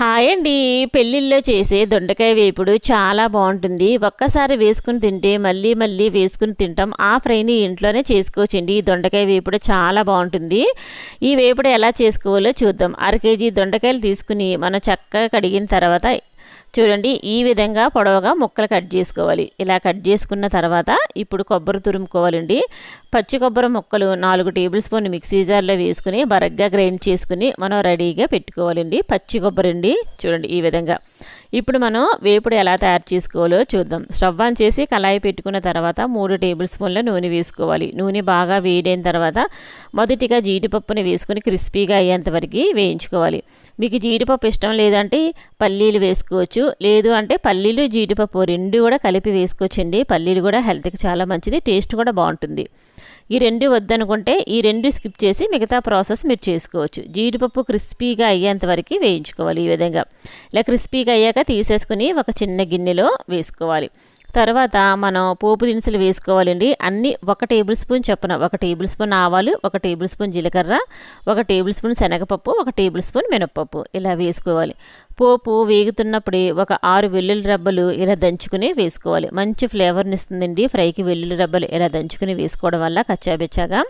Hi అండి. పెళ్ళిళ్ళలో చేసే దొండకాయ వేపుడు చాలా బాగుంటుంది. ఒక్కసారి వేసుకుని తింటే మళ్ళీ మళ్ళీ వేసుకుని తింటాం. ఆ ఫ్రైని ఇంట్లోనే చేసుకోవచ్చండి. ఈ దొండకాయ వేపుడు చాలా బాగుంటుంది. ఈ వేపుడు ఎలా చేసుకోవాలో చూద్దాం. అర కేజీ దొండకాయలు తీసుకుని మనం చక్కగా కడిగిన తర్వాత చూడండి ఈ విధంగా పొడవుగా ముక్కలు కట్ చేసుకోవాలి. ఇలా కట్ చేసుకున్న తర్వాత ఇప్పుడు కొబ్బరి తురుముకోవాలండి. పచ్చి కొబ్బరి ముక్కలు నాలుగు టేబుల్ స్పూన్ మిక్సీ జార్లో వేసుకుని బరగ్గా గ్రైండ్ చేసుకుని మనం రెడీగా పెట్టుకోవాలండి. పచ్చి కొబ్బరి అండి. చూడండి ఈ విధంగా. ఇప్పుడు మనం వేపుడు ఎలా తయారు చేసుకోవాలో చూద్దాం. స్టవ్ ఆన్ చేసి కళాయి పెట్టుకున్న తర్వాత మూడు టేబుల్ స్పూన్ల నూనె వేసుకోవాలి. నూనె బాగా వేడైన తర్వాత మొదటిగా జీడిపప్పుని వేసుకుని క్రిస్పీగా అయ్యేంత వరకు వేయించుకోవాలి. మీకు జీడిపప్పు ఇష్టం లేదంటే పల్లీలు వేసుకోవచ్చు. లేదు అంటే పల్లీలు జీడిపప్పు రెండు కూడా కలిపి వేసుకోవచ్చండి. పల్లీలు కూడా హెల్త్కి చాలా మంచిది. టేస్ట్ కూడా బాగుంటుంది. ఈ రెండు వద్దనుకుంటే ఈ రెండు స్కిప్ చేసి మిగతా ప్రాసెస్ మీరు చేసుకోవచ్చు. జీడిపప్పు క్రిస్పీగా అయ్యేంత వరకు వేయించుకోవాలి ఈ విధంగా. ఇలా క్రిస్పీగా అయ్యాక తీసేసుకుని ఒక చిన్న గిన్నెలో వేసుకోవాలి. తర్వాత మనం పోపు దినుసులు వేసుకోవాలండి. అన్నీ ఒక టేబుల్ స్పూన్ చొప్పున ఒక టేబుల్ స్పూన్ ఆవాలు ఒక టేబుల్ స్పూన్ జీలకర్ర ఒక టేబుల్ స్పూన్ శనగపప్పు ఒక టేబుల్ స్పూన్ మినప్పప్పు ఇలా వేసుకోవాలి. పోపు వేగుతున్నప్పుడే ఒక ఆరు వెల్లుల్లి రబ్బలు ఇలా దంచుకుని వేసుకోవాలి. మంచి ఫ్లేవర్ని ఇస్తుందండి. ఫ్రైకి వెల్లుల్లి రబ్బలు ఇలా దంచుకుని వేసుకోవడం వల్ల కచ్చాబెచ్చాగా.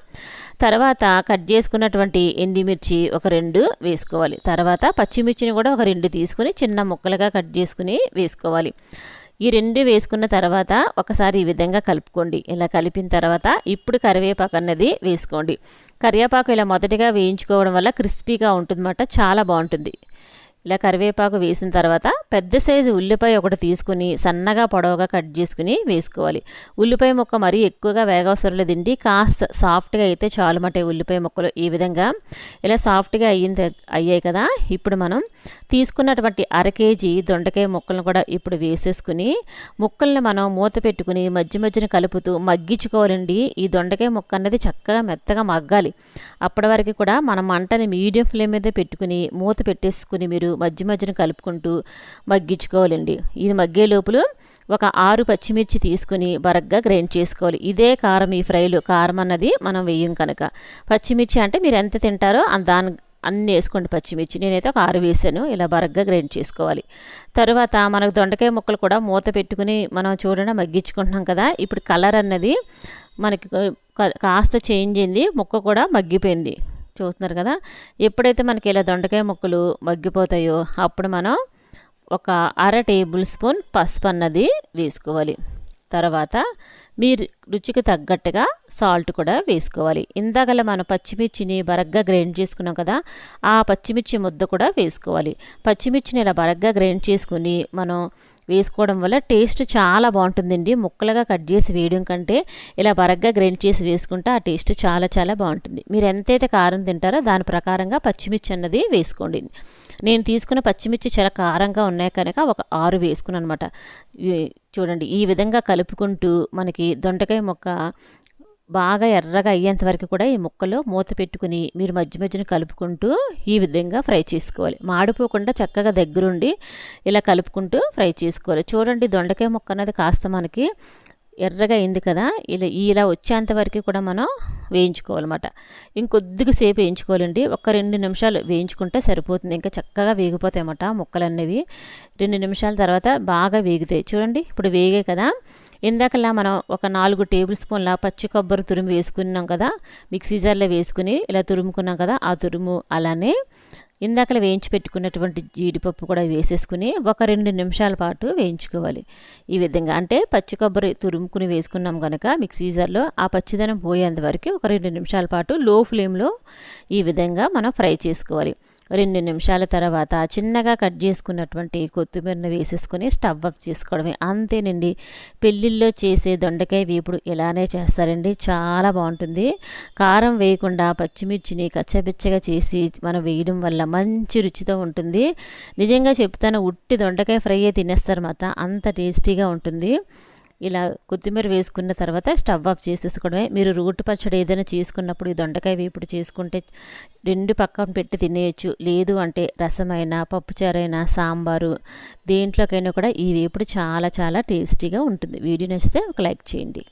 తర్వాత కట్ చేసుకున్నటువంటి ఎండిమిర్చి ఒక రెండు వేసుకోవాలి. తర్వాత పచ్చిమిర్చిని కూడా ఒక రెండు తీసుకుని చిన్న ముక్కలుగా కట్ చేసుకుని వేసుకోవాలి. ఈ రెండు వేసుకున్న తర్వాత ఒకసారి ఈ విధంగా కలుపుకోండి. ఇలా కలిపిన తర్వాత ఇప్పుడు కరివేపాకు అన్నది వేసుకోండి. కరివేపాకు ఇలా మొదటిగా వేయించుకోవడం వల్ల క్రిస్పీగా ఉంటుందన్నమాట చాలా బాగుంటుంది. ఇలా కరివేపాకు వేసిన తర్వాత పెద్ద సైజు ఉల్లిపాయ ఒకటి తీసుకుని సన్నగా పొడవుగా కట్ చేసుకుని వేసుకోవాలి. ఉల్లిపాయ ముక్క మరీ ఎక్కువగా వేగవసరం లేదండి. కాస్త సాఫ్ట్గా అయితే చాలు మటే ఉల్లిపాయ ముక్కలు ఈ విధంగా ఇలా సాఫ్ట్గా అయ్యింది అయ్యాయి కదా. ఇప్పుడు మనం తీసుకున్నటువంటి అర కేజీ దొండకాయ ముక్కలను కూడా ఇప్పుడు వేసేసుకుని ముక్కల్ని మనం మూత పెట్టుకుని మధ్య మధ్యన కలుపుతూ మగ్గించుకోవాలండి. ఈ దొండకాయ ముక్క అన్నది చక్కగా మెత్తగా మగ్గాలి. అప్పటి వరకు కూడా మనం మంటని మీడియం ఫ్లేమ్ మీద పెట్టుకుని మూత పెట్టేసుకుని మీరు మధ్య మధ్యన కలుపుకుంటూ మగ్గించుకోవాలండి. ఇది మగ్గే లోపల ఒక ఆరు పచ్చిమిర్చి తీసుకుని బరగ్గా గ్రైండ్ చేసుకోవాలి. ఇదే కారం ఈ ఫ్రైలు. కారం అన్నది మనం వేయం కనుక. పచ్చిమిర్చి అంటే మీరు ఎంత తింటారో దాని అన్నీ వేసుకోండి పచ్చిమిర్చి. నేనైతే ఒక ఆరు వేసాను. ఇలా బరగ్గా గ్రైండ్ చేసుకోవాలి. తర్వాత మనకు దొండకాయ ముక్కలు కూడా మూత పెట్టుకుని మనం చూడండి మగ్గించుకుంటున్నాం కదా. ఇప్పుడు కలర్ అన్నది మనకి కాస్త చేంజ్ అయింది. ముక్క కూడా మగ్గిపోయింది. చూస్తున్నారు కదా. ఎప్పుడైతే మనకి ఇలా దొండకాయ ముక్కలు మగ్గిపోతాయో అప్పుడు మనం ఒక అర టేబుల్ స్పూన్ పసుపు అన్నది వేసుకోవాలి. తర్వాత మీరు రుచికి తగ్గట్టుగా సాల్ట్ కూడా వేసుకోవాలి. ఇందాకలా మనం పచ్చిమిర్చిని బరగ్గా గ్రైండ్ చేసుకున్నాం కదా ఆ పచ్చిమిర్చి ముద్ద కూడా వేసుకోవాలి. పచ్చిమిర్చిని ఇలా బరగ్గా గ్రైండ్ చేసుకుని మనం వేసుకోవడం వల్ల టేస్ట్ చాలా బాగుంటుందండి. ముక్కలుగా కట్ చేసి వేయడం కంటే ఇలా బరగ్గా గ్రైండ్ చేసి వేసుకుంటే ఆ టేస్ట్ చాలా చాలా బాగుంటుంది. మీరు ఎంతైతే కారం తింటారో దాని ప్రకారంగా పచ్చిమిర్చి అన్నది వేసుకోండి. నేను తీసుకున్న పచ్చిమిర్చి చాలా కారంగా ఉన్నాయి కనుక ఒక ఆరు వేసుకున్నాను అనమాట చూడండి ఈ విధంగా కలుపుకుంటూ మనకి దొండకాయ మొక్క బాగా ఎర్రగా అయ్యేంత వరకు కూడా ఈ ముక్కలో మూత పెట్టుకుని మీరు మధ్య మధ్యన కలుపుకుంటూ ఈ విధంగా ఫ్రై చేసుకోవాలి. మాడిపోకుండా చక్కగా దగ్గరుండి ఇలా కలుపుకుంటూ ఫ్రై చేసుకోవాలి. చూడండి దొండకాయ ముక్క అనేది కాస్త మనకి ఎర్రగా అయింది కదా ఇలా ఇలా వచ్చేంత వరకు కూడా మనం వేయించుకోవాలన్నమాట. ఇంకొద్దిగా సేపు వేయించుకోవాలండి. ఒక రెండు నిమిషాలు వేయించుకుంటే సరిపోతుంది. ఇంకా చక్కగా వేగిపోతాయి అన్నమాట ముక్కలు అనేవి రెండు నిమిషాల తర్వాత బాగా వేగుతాయి. చూడండి ఇప్పుడు వేగే కదా. ఇందాకలా మనం ఒక నాలుగు టేబుల్ స్పూన్ల పచ్చి కొబ్బరి తురుము వేసుకున్నాం కదా మిక్సీ జార్లో వేసుకుని ఇలా తురుముకున్నాం కదా ఆ తురుము అలానే ఇందాకలు వేయించి పెట్టుకున్నటువంటి జీడిపప్పు కూడా వేసేసుకుని ఒక రెండు నిమిషాల పాటు వేయించుకోవాలి. ఈ విధంగా అంటే పచ్చి కొబ్బరి తురుముకుని వేసుకున్నాం కనుక మిక్సీ జార్లో ఆ పచ్చిదనం పోయేంత వరకు ఒక రెండు నిమిషాల పాటు లో ఫ్లేమ్లో ఈ విధంగా మనం ఫ్రై చేసుకోవాలి. రెండు నిమిషాల తర్వాత చిన్నగా కట్ చేసుకున్నటువంటి కొత్తిమీరను వేసేసుకొని స్టవ్ ఆఫ్ చేసుకోవడమే. అంతేనండి. పెళ్ళిళ్ళలో చేసే దొండకాయ వేపుడు ఇలానే చేస్తారండి. చాలా బాగుంటుంది. కారం వేయకుండా పచ్చిమిర్చిని కచ్చపిచ్చగా చేసి మనం వేయడం వల్ల మంచి రుచితో ఉంటుంది. నిజంగా చెప్తాను ఉట్టి దొండకాయ ఫ్రై తినేస్తారు మాట అంత టేస్టీగా ఉంటుంది. ఇలా కొత్తిమీర వేసుకున్న తర్వాత స్టవ్ ఆఫ్ చేసేసుకోవడమే. మీరు రూట్ పచ్చడి ఏదైనా చేసుకున్నప్పుడు ఈ దొండకాయ వేపుడు చేసుకుంటే రెండు పక్కన పెట్టి తినేయచ్చు. లేదు అంటే రసమైనా పప్పుచారైనా సాంబారు దేంట్లోకైనా కూడా ఈ వేపుడు చాలా చాలా టేస్టీగా ఉంటుంది. వీడియో నచ్చితే ఒక లైక్ చేయండి.